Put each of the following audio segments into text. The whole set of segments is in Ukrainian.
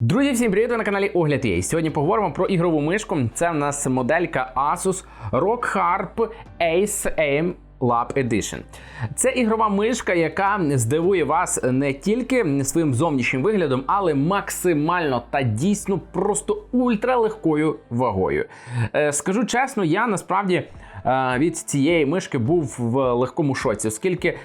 Друзі, всім привіт! Ви на каналі Огляд є. Сьогодні поговоримо про ігрову мишку. Це в нас моделька Asus ROG Harp Ace Aim Lab Edition. Це ігрова мишка, яка здивує вас не тільки своїм зовнішнім виглядом, але максимально та дійсно просто ультралегкою вагою. Е, Скажу чесно, я насправді е, від цієї мишки був в легкому шоці, оскільки.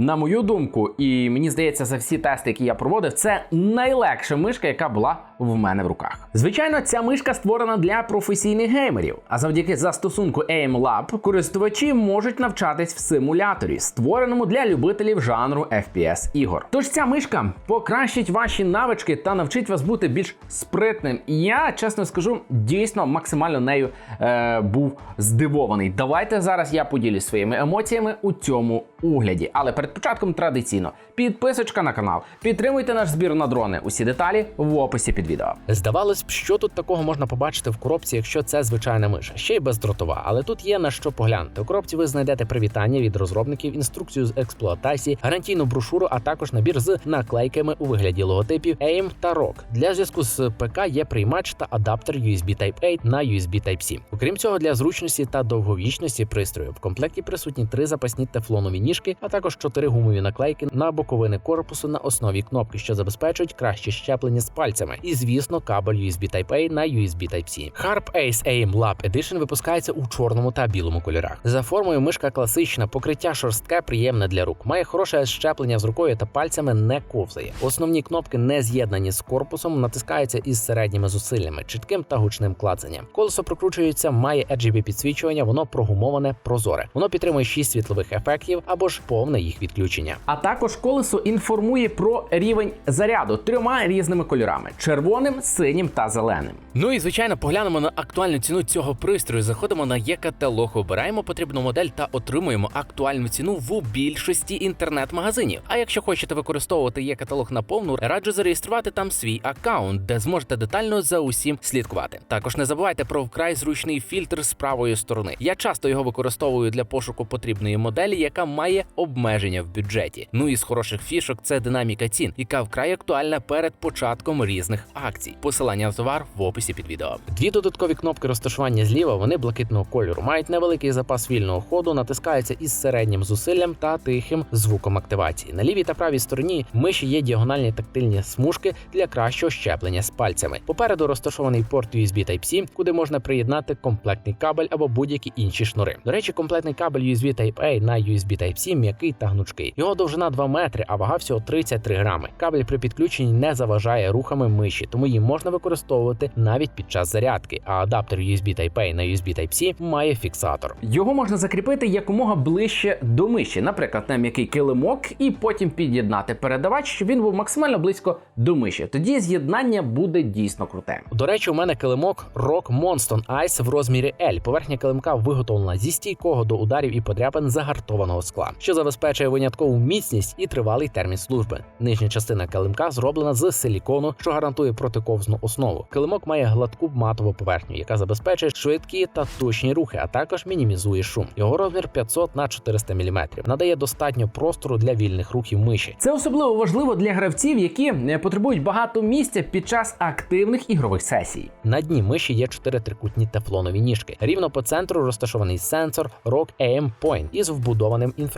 На мою думку, і мені здається, за всі тести, які я проводив, це найлегша мишка, яка була в мене в руках. Звичайно, ця мишка створена для професійних геймерів, а завдяки застосунку Aim Lab користувачі можуть навчатись в симуляторі, створеному для любителів жанру FPS ігор. Тож ця мишка покращить ваші навички та навчить вас бути більш спритним. І я чесно скажу, дійсно максимально нею е, був здивований. Давайте зараз я поділюсь своїми емоціями у цьому огляді. Але перед початком традиційно підписочка на канал, підтримуйте наш збір на дрони. Усі деталі в описі під відео. Здавалось б, що тут такого можна побачити в коробці, якщо це звичайна миша, ще й бездротова, але тут є на що поглянути. У коробці ви знайдете привітання від розробників, інструкцію з експлуатації, гарантійну брошуру, а також набір з наклейками у вигляді логотипів AIM та ROG. Для зв'язку з ПК є приймач та адаптер USB Type-A на USB Type-C. Окрім цього, для зручності та довговічності пристрою в комплекті присутні три запасні тефлонові ніжки, а також чотири гумові наклейки на боковини корпусу на основі кнопки, що забезпечують краще щеплення з пальцями, і звісно, кабель USB Type-A на USB Type-C. Harp Ace Aim Lab Edition випускається у чорному та білому кольорах. За формою мишка класична, покриття шорстке, приємне для рук. Має хороше щеплення з рукою та пальцями не ковзає. Основні кнопки не з'єднані з корпусом, натискаються із середніми зусиллями, чітким та гучним клацанням. Колесо прокручується, має RGB підсвічування, воно прогумоване, прозоре. Воно підтримує 6 світлових ефектів або ж повне їх відключення. А також колесо інформує про рівень заряду трьома різними кольорами: червоним, синім та зеленим. Ну і звичайно, поглянемо на актуальну ціну цього пристрою. Заходимо на є-каталог, обираємо потрібну модель та отримуємо актуальну ціну в більшості інтернет-магазинів. А якщо хочете використовувати є-каталог на повну, раджу зареєструвати там свій аккаунт, де зможете детально за усім слідкувати. Також не забувайте про вкрай зручний фільтр з правої сторони. Я часто його використовую для пошуку потрібної моделі, яка має обмеження в бюджеті. Ну і з хороших фішок це динаміка цін, яка вкрай актуальна перед початком різних акцій. Посилання на товар в описі під відео. Дві додаткові кнопки розташування зліва, вони блакитного кольору, мають невеликий запас вільного ходу, натискаються із середнім зусиллям та тихим звуком активації. На лівій та правій стороні миші є діагональні тактильні смужки для кращого щеплення з пальцями. Попереду розташований порт USB Type-C, куди можна приєднати комплектний кабель або будь-які інші шнури. До речі, комплектний кабель USB Type-A на USB Type-C м'який та гнучкий. Його довжина 2 метри, а вага всього 33 грами. Кабель при підключенні не заважає рухами миші, тому її можна використовувати навіть під час зарядки. А адаптер USB Type-A на USB Type-C має фіксатор. Його можна закріпити якомога ближче до миші, наприклад, на м'який килимок, і потім під'єднати передавач, щоб він був максимально близько до миші. Тоді з'єднання буде дійсно круте. До речі, у мене килимок Rock Monston Ice в розмірі L. Поверхня килимка виготовлена зі стійкого до ударів і подряпин загартованого скла, що забезпечує виняткову міцність і тривалий термін служби. Нижня частина килимка зроблена з силікону, що гарантує протиковзну основу. Килимок має гладку матову поверхню, яка забезпечує швидкі та точні рухи, а також мінімізує шум. Його розмір 500 на 400 мм. надає достатньо простору для вільних рухів миші. Це особливо важливо для гравців, які е, потребують багато місця під час активних ігрових сесій. На дні миші є чотири трикутні тефлонові ніжки. Рівно по центру розташований сенсор ROG AM Point із вбудованим інфрачервоним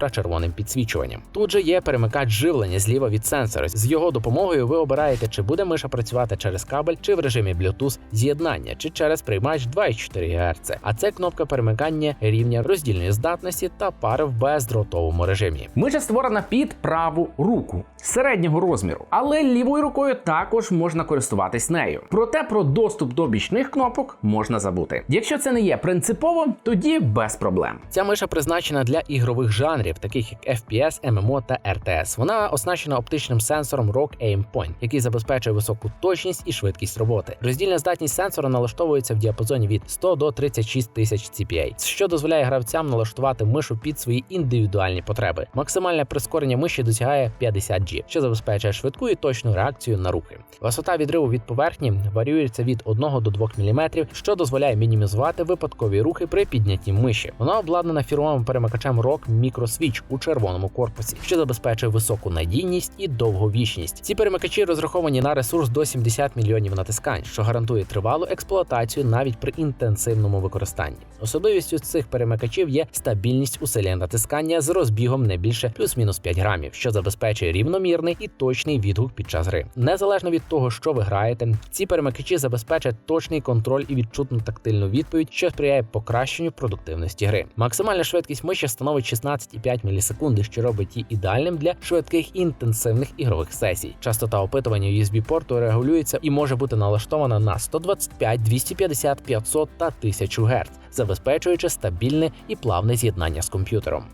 підсвічуванням. Тут же є перемикач живлення зліва від сенсора. З його допомогою ви обираєте, чи буде миша працювати через кабель, чи в режимі Bluetooth з'єднання, чи через приймач 2,4 ГГц. А це кнопка перемикання рівня роздільної здатності та пари в бездротовому режимі. Миша створена під праву руку середнього розміру, але лівою рукою також можна користуватись нею. Проте про доступ до бічних кнопок можна забути. Якщо це не є принципово, тоді без проблем. Ця миша призначена для ігрових жанрів, таких як FPS, MMO та RTS. Вона оснащена оптичним сенсором ROG Aim Point, який забезпечує високу точність і швидкість роботи. Роздільна здатність сенсора налаштовується в діапазоні від 100 до 36 тисяч CPA, що дозволяє гравцям налаштувати мишу під свої індивідуальні потреби. Максимальне прискорення миші досягає 50 G, що забезпечує швидку і точну реакцію на рухи. Висота відриву від поверхні варіюється від 1 до 2 мм, що дозволяє мінімізувати випадкові рухи при піднятті миші. Вона обладнана фірмовим перемикачем ROG Micro свіч у червоному корпусі, що забезпечує високу надійність і довговічність. Ці перемикачі розраховані на ресурс до 70 мільйонів натискань, що гарантує тривалу експлуатацію навіть при інтенсивному використанні. Особливістю цих перемикачів є стабільність усилення натискання з розбігом не більше плюс-мінус 5 грамів, що забезпечує рівномірний і точний відгук під час гри. Незалежно від того, що ви граєте, ці перемикачі забезпечать точний контроль і відчутну тактильну відповідь, що сприяє покращенню продуктивності гри. Максимальна швидкість миші становить 16,5 мілісекунди, що робить її ідеальним для швидких інтенсивних ігрових сесій. Частота опитування USB порту регулюється і може бути налаштована на 125, 250, 500 та 1000 Гц, забезпечуючи стабільне і плавне з'єднання з комп'ютером.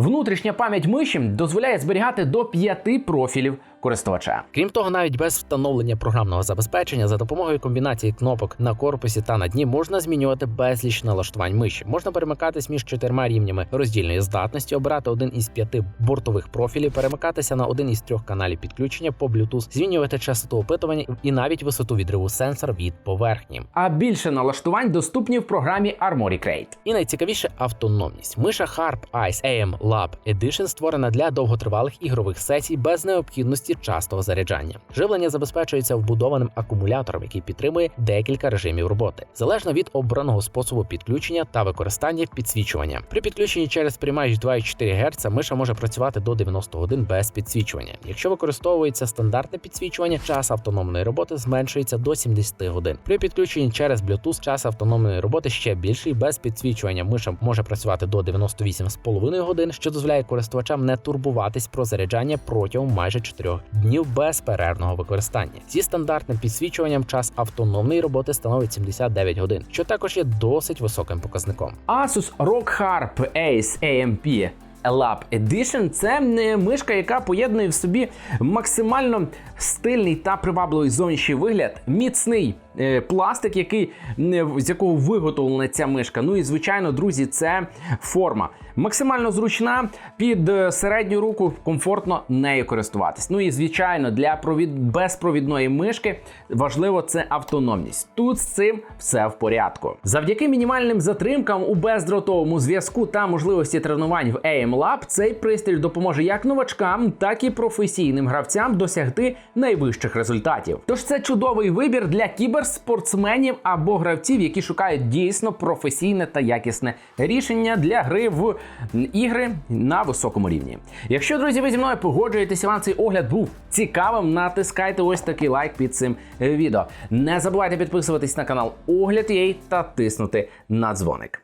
Внутрішня пам'ять миші дозволяє зберігати до 5 профілів користувача. Крім того, навіть без встановлення програмного забезпечення за допомогою комбінації кнопок на корпусі та на дні можна змінювати безліч налаштувань миші. Можна перемикатись між чотирма рівнями роздільної здатності, обирати один із п'яти бортових профілів, перемикатися на один із трьох каналів підключення по Bluetooth, змінювати частоту опитування і навіть висоту відриву сенсора від поверхні. А більше налаштувань доступні в програмі Armory Crate. І найцікавіше автономність. Миша Harp Ice AM Lab Edition створена для довготривалих ігрових сесій без необхідності частого заряджання. Живлення забезпечується вбудованим акумулятором, який підтримує декілька режимів роботи, залежно від обраного способу підключення та використання підсвічування. При підключенні через приймач 2,4 Гц миша може працювати до 90 годин без підсвічування. Якщо використовується стандартне підсвічування, час автономної роботи зменшується до 70 годин. При підключенні через Bluetooth час автономної роботи ще більший. Без підсвічування миша може працювати до 98,5 годин, що дозволяє користувачам не турбуватись про заряджання протягом майже 4 днів безперервного використання. Зі стандартним підсвічуванням час автономної роботи становить 79 годин, що також є досить високим показником. Asus ROG Harp Ace AMP Lab Edition це мишка, яка поєднує в собі максимально стильний та привабливий зовнішній вигляд, міцний пластик, який е, з якого виготовлена ця мишка. Ну і звичайно, друзі, це форма. Максимально зручна під е, середню руку, комфортно нею користуватись. Ну і звичайно, для провід... безпровідної мишки важливо це автономність. Тут з цим все в порядку. Завдяки мінімальним затримкам у бездротовому зв'язку та можливості тренувань в AM Lab цей пристрій допоможе як новачкам, так і професійним гравцям досягти найвищих результатів. Тож це чудовий вибір для кіберспортсменів або гравців, які шукають дійсно професійне та якісне рішення для гри в ігри на високому рівні. Якщо друзі, ви зі мною погоджуєтеся, вам цей огляд був цікавим, натискайте ось такий лайк під цим відео. Не забувайте підписуватись на канал Огляд.ua та тиснути на дзвоник.